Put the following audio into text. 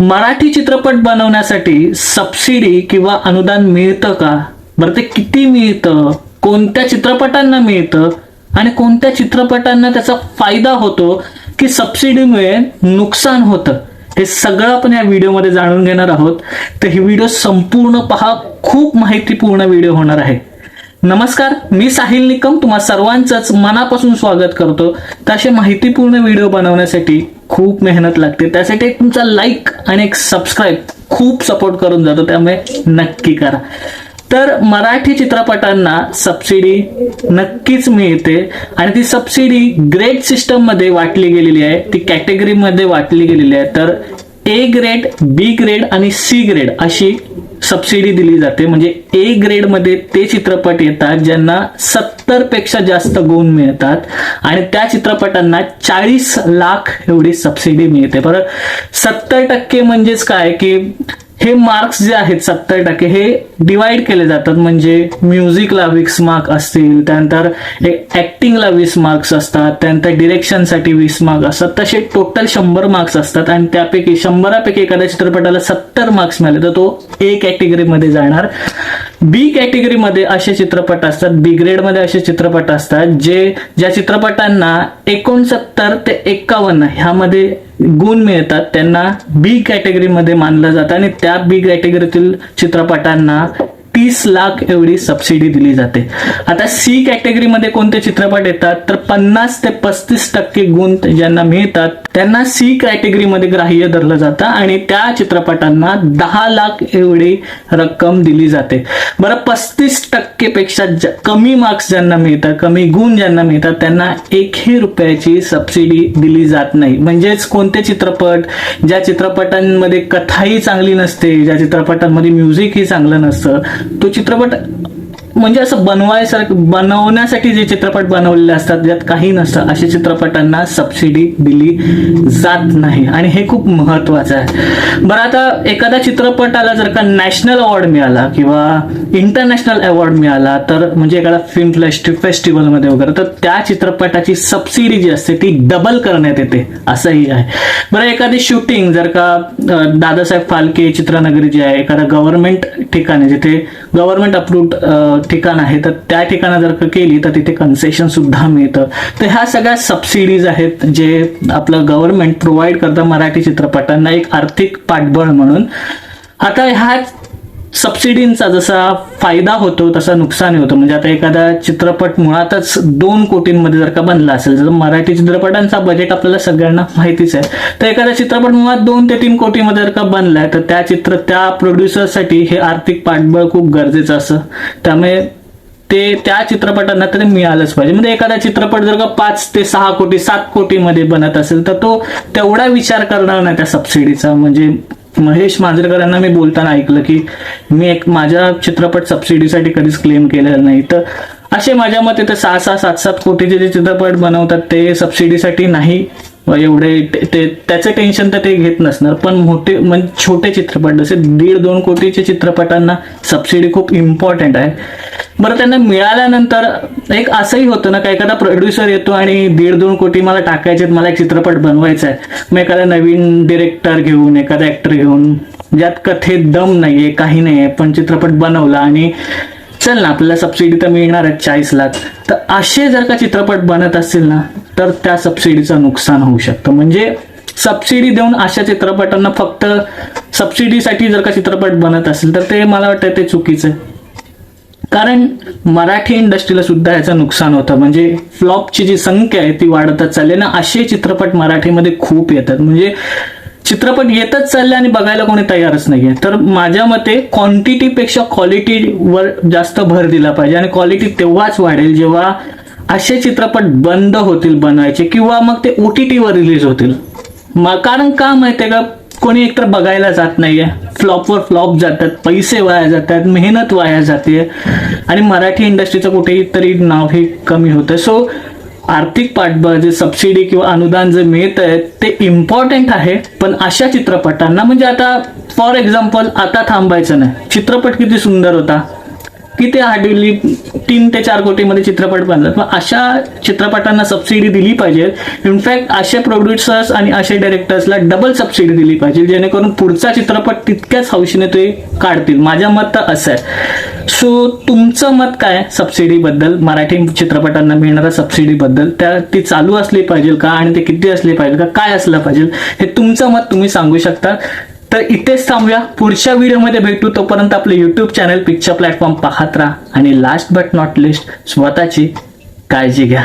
मराठी चित्रपट बनवण्यासाठी सबसिडी किंवा अनुदान मिळतं का? बरं ते किती मिळतं? कोणत्या चित्रपटांना मिळतं? आणि कोणत्या चित्रपटांना त्याचा फायदा होतो की सबसिडीमुळे नुकसान होतं? हे सगळं आपण या व्हिडिओमध्ये जाणून घेणार आहोत. तर ही व्हिडिओ संपूर्ण पहा. खूप माहितीपूर्ण व्हिडिओ होणार आहे. नमस्कार मी साहिल निकम. तुम्हा सर्वांचंच मनापासून स्वागत करतो. तर असे माहितीपूर्ण व्हिडिओ बनवण्यासाठी खूप मेहनत लागते. त्यासाठी एक तुमचा लाईक आणि एक सबस्क्राईब खूप सपोर्ट करून जातो. त्यामुळे नक्की करा. तर मराठी चित्रपटांना सबसिडी नक्कीच मिळते. आणि ती सबसिडी ग्रेड सिस्टममध्ये वाटली गेलेली आहे. ती कॅटेगरीमध्ये वाटली गेलेली आहे. तर ए ग्रेड बी ग्रेड आणि सी ग्रेड अशी सबसिडी दिली जाते. म्हणजे ए ग्रेडमध्ये ते चित्रपट येतात ज्यांना सत्तरपेक्षा जास्त गुण मिळतात आणि त्या चित्रपटांना चाळीस लाख एवढी सबसिडी मिळते. बरं सत्तर टक्के म्हणजेच काय? की हे मार्क्स जे आहेत सत्तर टक्के हे डिवाइड केले जातात. म्हणजे म्युझिकला वीस मार्क असतील त्यानंतर ऍक्टिंगला वीस मार्क्स असतात त्यानंतर डिरेक्शनसाठी वीस मार्क्स असतात. तसे टोटल शंभर मार्क्स असतात आणि त्यापैकी शंभरापैकी एखाद्या चित्रपटाला सत्तर मार्क्स मिळाले तर तो ए कॅटेगरीमध्ये जाणार. बी कॅटेगरीमध्ये असे चित्रपट असतात बी ग्रेडमध्ये असे चित्रपट असतात जे ज्या चित्रपटांना एकोणसत्तर ते एक्कावन्न ह्यामध्ये गुण मिळतात त्यांना बी कॅटेगरीमध्ये मानलं जातं आणि त्या बी कॅटेगरीतील चित्रपटांना तीस लाख एवढी सबसिडी दिली जाते. आता सी कॅटेगरीमध्ये कोणते चित्रपट येतात? तर पन्नास ते पस्तीस टक्के गुण ज्यांना मिळतात त्यांना सी कॅटेगरीमध्ये ग्राह्य धरलं जातं आणि त्या चित्रपटांना दहा लाख एवढी रक्कम दिली जाते. बरं पस्तीस टक्केपेक्षा पेक्षा कमी मार्क्स ज्यांना मिळतात कमी गुण ज्यांना मिळतात त्यांना एकही रुपयाची सबसिडी दिली जात नाही. म्हणजेच कोणते चित्रपट ज्या चित्रपटांमध्ये कथाही चांगली नसते ज्या चित्रपटांमध्ये म्युझिकही चांगलं नसतं तो चित्रपट म्हणजे असं बनवायसारखं बनवण्यासाठी जे चित्रपट बनवलेले असतात ज्यात काही नसतं अशा चित्रपटांना सबसिडी दिली जात नाही. आणि हे खूप महत्वाचं आहे. बरं आता एखाद्या चित्रपटाला जर का नॅशनल अवॉर्ड मिळाला किंवा इंटरनॅशनल अवॉर्ड मिळाला तर म्हणजे एखादा फिल्म फेस्टिवलमध्ये वगैरे तर त्या चित्रपटाची सबसिडी जी असते ती डबल करण्यात येते. असंही आहे. बरं एखादी शूटिंग जर का दादासाहेब फालके चित्रनगरी जी आहे एखादा गव्हर्नमेंट ठिकाणी जिथे गव्हर्नमेंट अप्रूव्ड ठिकाण आहे तर त्या ठिकाणा जर का केली तर तिथे कन्सेशन सुद्धा मिळतं. तर ह्या सगळ्या सबसिडीज आहेत जे आपलं गव्हर्नमेंट प्रोव्हाइड करतं मराठी चित्रपटांना एक आर्थिक पाठबळ म्हणून. आता ह्या सबसिडींचा जसा फायदा होतो तसा नुकसान होतं. म्हणजे आता एखादा चित्रपट मुळातच दोन कोटींमध्ये जर का बनला असेल जर मराठी चित्रपटांचा बजेट आपल्याला सगळ्यांना माहितीच आहे तर एखादा चित्रपट मुळात दोन ते तीन कोटीमध्ये जर का बनलाय तर त्या चित्र त्या प्रोड्युसरसाठी हे आर्थिक पाठबळ खूप गरजेचं असं. त्यामुळे ते त्या चित्रपटांना तरी मिळालंच पाहिजे. म्हणजे एखादा चित्रपट जर का पाच ते सहा कोटी सात कोटीमध्ये बनत असेल तर तो तेवढा विचार करणार नाही त्या सबसिडीचा म्हणजे महेश मांजरेकर यांना मी बोलताना ऐकलं की मी एक माझ्या चित्रपट सबसिडीसाठी कधीच क्लेम केलेला नाही. तर असे माझ्या मते तर सहा सहा सात सात कोटीचे जे चित्रपट बनवतात ते सबसिडीसाठी नाही. एवढे ते- ते त्याचं टेन्शन तर ते घेत नसणार. पण मोठे म्हणजे छोटे चित्रपट जसे दीड दोन कोटीचे चित्रपटांना सबसिडी खूप इम्पॉर्टंट आहे. बरं त्यांना मिळाल्यानंतर एक असंही होतं ना का एखादा प्रोड्युसर येतो आणि दीड दोन कोटी मला टाकायचे आहेत, मला एक चित्रपट बनवायचा आहे. मग एखादा नवीन डिरेक्टर घेऊन एखादा ऍक्टर घेऊन ज्यात कथेत दम नाहीये काही नाहीये पण चित्रपट बनवला आणि चल ना आपल्याला सबसिडी तर मिळणार आहे चाळीस लाख. तर असे जर का चित्रपट बनत असतील ना तर त्या सबसिडीचं नुकसान होऊ शकतं. म्हणजे सबसिडी देऊन अशा चित्रपटांना फक्त सबसिडीसाठी जर का चित्रपट बनत असेल तर ते मला वाटतं ते चुकीचं आहे. कारण मराठी इंडस्ट्रीला सुद्धा याचं नुकसान होतं. म्हणजे फ्लॉपची जी संख्या आहे ती वाढतच चालली ना असे चित्रपट मराठीमध्ये खूप येतात. म्हणजे चित्रपट येतच चालले आणि बघायला कोणी तयारच नाहीये. तर माझ्या मते क्वांटिटीपेक्षा क्वालिटीवर जास्त भर दिला पाहिजे. आणि क्वालिटी तेव्हाच वाढेल जेव्हा असे चित्रपट बंद होतील बनवायचे किंवा मग ते ओ टी टीवर रिलीज होतील. कारण का माहितीये का? कोणी एकतर बघायला जात नाहीये. फ्लॉपवर फ्लॉप जातात पैसे वाया जातात मेहनत वाया जाते. आणि मराठी इंडस्ट्रीचं कुठेही तरी नाव हे कमी होतं. सो आर्थिक पाठबळ जे सबसिडी किंवा अनुदान जे मिळत आहे ते इम्पॉर्टंट आहे. पण अशा चित्रपटांना म्हणजे आता फॉर एक्झाम्पल आता थांबायचं नाही. चित्रपट किती सुंदर होता. की ते हार्डली तीन ते चार कोटीमध्ये चित्रपट बनतात. मग अशा चित्रपटांना सबसिडी दिली पाहिजे. इनफॅक्ट असे प्रोड्युसर्स आणि असे डायरेक्टर्सला डबल सबसिडी दिली पाहिजे. जेणेकरून पुढचा चित्रपट तितक्याच हौशीने ते काढतील. माझ्या मत तर असं आहे. सो तुमचं मत काय सबसिडी बद्दल? मराठी चित्रपटांना मिळणाऱ्या सबसिडी बद्दल? त्या ती चालू असली पाहिजे का? आणि ते किती असली पाहिजे का? काय असलं पाहिजे? हे तुमचं मत तुम्ही सांगू शकता. तर इथेच थांबूया. पुढच्या व्हिडिओमध्ये भेटू. तोपर्यंत आपले युट्यूब चॅनल पिक्चर प्लॅटफॉर्म पाहत राहा. आणि लास्ट बट नॉट लिस्ट स्वतःची काळजी घ्या.